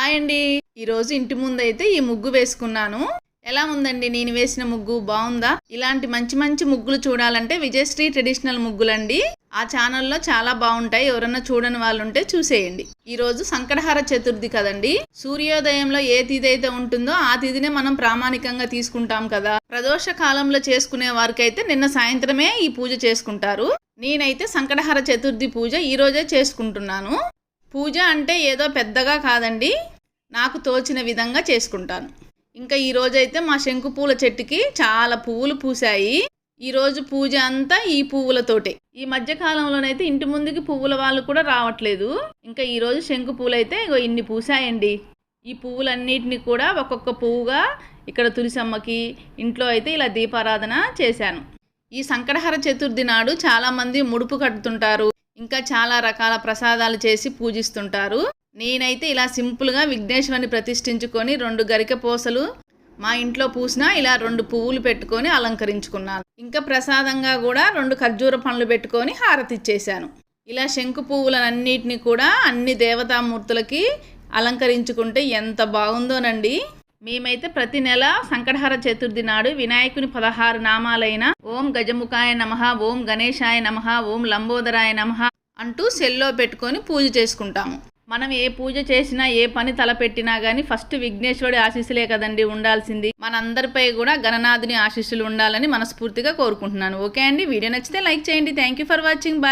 Hi అండి. ఈరోజు ఇంటి ముందు అయితే ఈ ముగ్గు వేసుకున్నాను. ఎలా ఉందండి? నేను వేసిన ముగ్గు బాగుందా? ఇలాంటి మంచి మంచి ముగ్గులు చూడాలంటే విజయశ్రీ ట్రెడిషనల్ ముగ్గులండి. ఆ ఛానల్లో చాలా బాగుంటాయి. ఎవరన్నా చూడని వాళ్ళు ఉంటే చూసేయండి. ఈ రోజు సంకటహార చతుర్థి కదండి. సూర్యోదయంలో ఏ తిథి అయితే ఉంటుందో ఆ తిథినే మనం ప్రామాణికంగా తీసుకుంటాం కదా. ప్రదోష కాలంలో చేసుకునే వారికైతే నిన్న సాయంత్రమే ఈ పూజ చేసుకుంటారు. నేనైతే సంకటహార చతుర్థి పూజ ఈ రోజే చేసుకుంటున్నాను. పూజ అంటే ఏదో పెద్దగా కాదండి. నాకు తోచిన విధంగా చేసుకుంటాను. ఇంకా ఈ రోజైతే మా శంకు పూల చెట్టుకి చాలా పువ్వులు పూసాయి ఈరోజు పూజ అంతా ఈ పువ్వులతోటే. ఈ మధ్య కాలంలోనైతే ఇంటి ముందుకి పువ్వుల వాళ్ళు కూడా రావట్లేదు. ఇంకా ఈరోజు శంకు పూలు అయితే ఇగో ఇన్ని పూసాయండి ఈ పువ్వులన్నిటిని కూడా ఒక్కొక్క పువ్వుగా ఇక్కడ తులసమ్మకి ఇంట్లో అయితే ఇలా దీపారాధన చేశాను. ఈ సంకటహర చతుర్థి నాడు చాలామంది ముడుపు కడుతుంటారు. ఇంకా చాలా రకాల ప్రసాదాలు చేసి పూజిస్తుంటారు. నేనైతే ఇలా సింపుల్గా విఘ్నేశ్వరిని ప్రతిష్ఠించుకొని రెండు గరిక పూసలు మా ఇంట్లో పూసిన ఇలా రెండు పువ్వులు పెట్టుకొని అలంకరించుకున్నాను. ఇంకా ప్రసాదంగా కూడా రెండు ఖర్జూర పండ్లు పెట్టుకొని హారతి ఇచ్చేసాను ఇలా శంకు పువ్వులన్నిటిని కూడా అన్ని దేవతామూర్తులకి అలంకరించుకుంటే ఎంత బాగుందోనండి. మేమైతే ప్రతి నెల సంకటహర చతుర్థి నాడు వినాయకుని పదహారు నామాలైన ఓం గజముఖాయ నమ ఓం గణేశాయ నమ ఓం లంబోదరాయ నమ అంటూ సెల్లో పెట్టుకొని పూజ చేసుకుంటాము. మనం ఏ పూజ చేసినా ఏ పని తలపెట్టినా కానీ ఫస్ట్ విఘ్నేశ్వరుడి ఆశీస్సులే కదండి ఉండాల్సింది. మనందరిపై కూడా గణనాథుని ఆశీస్సులు ఉండాలని మనస్ఫూర్తిగా కోరుకుంటున్నాను. ఓకే అండి వీడియో నచ్చితే లైక్ చేయండి. Thank you for watching bye